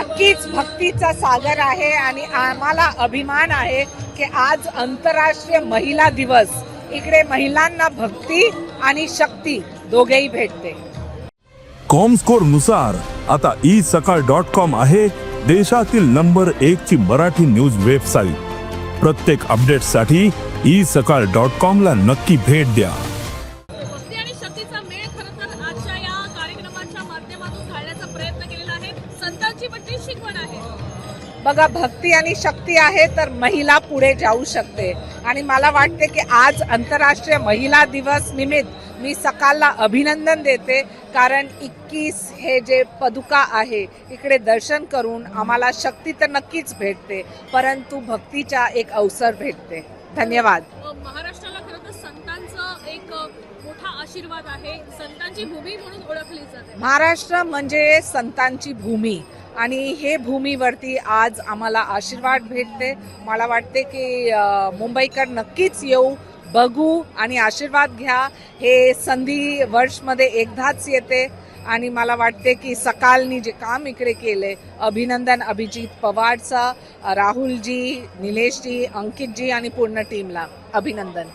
नक्कीच भक्तीचा सागर आहे आणि आम्हाला अभिमान आहे की आज आंतरराष्ट्रीय महिला दिवस. इकडे महिलांना भक्ती आणि शक्ती दोघेही भेटते. कॉमस्कोरनुसार आता ई सकाळ डॉट कॉम आहे देशातील नंबर एक ची मराठी न्यूज वेबसाईट. प्रत्येक अपडेटसाठी ई सकाळ डॉट कॉम ला नक्की भेट द्या. शिकवण आहे. बघा भक्ती आणि शक्ती आहे तर महिला पुढे जाऊ शकते. आणि मला वाटते की आज आंतरराष्ट्रीय महिला दिवस निमित्त मी सकाळला अभिनंदन देते कारण इक्कीस हे जे पदुका आहे इकडे दर्शन करून आम्हाला शक्ती तर नक्कीच भेटते परंतु भक्तीचा एक अवसर भेटते. धन्यवाद. महाराष्ट्राला खरं तर संतांचं एक मोठा आशीर्वाद आहे. संतांची भूमी म्हणून ओळखली जाते. महाराष्ट्र म्हणजे संतांची भूमी. आणि हे भूमीवरती आज आम्हाला आशीर्वाद भेटते. मला वाटते की मुंबईकर नक्कीच येऊ बघू आणि आशीर्वाद घ्या. हे संधी वर्षमध्ये एकदाच येते आणि मला वाटते की सकाळनी जे काम इकडे केले अभिनंदन अभिजित पवारचा राहुलजी निलेशजी अंकितजी आणि पूर्ण टीमला. अभिनंदन.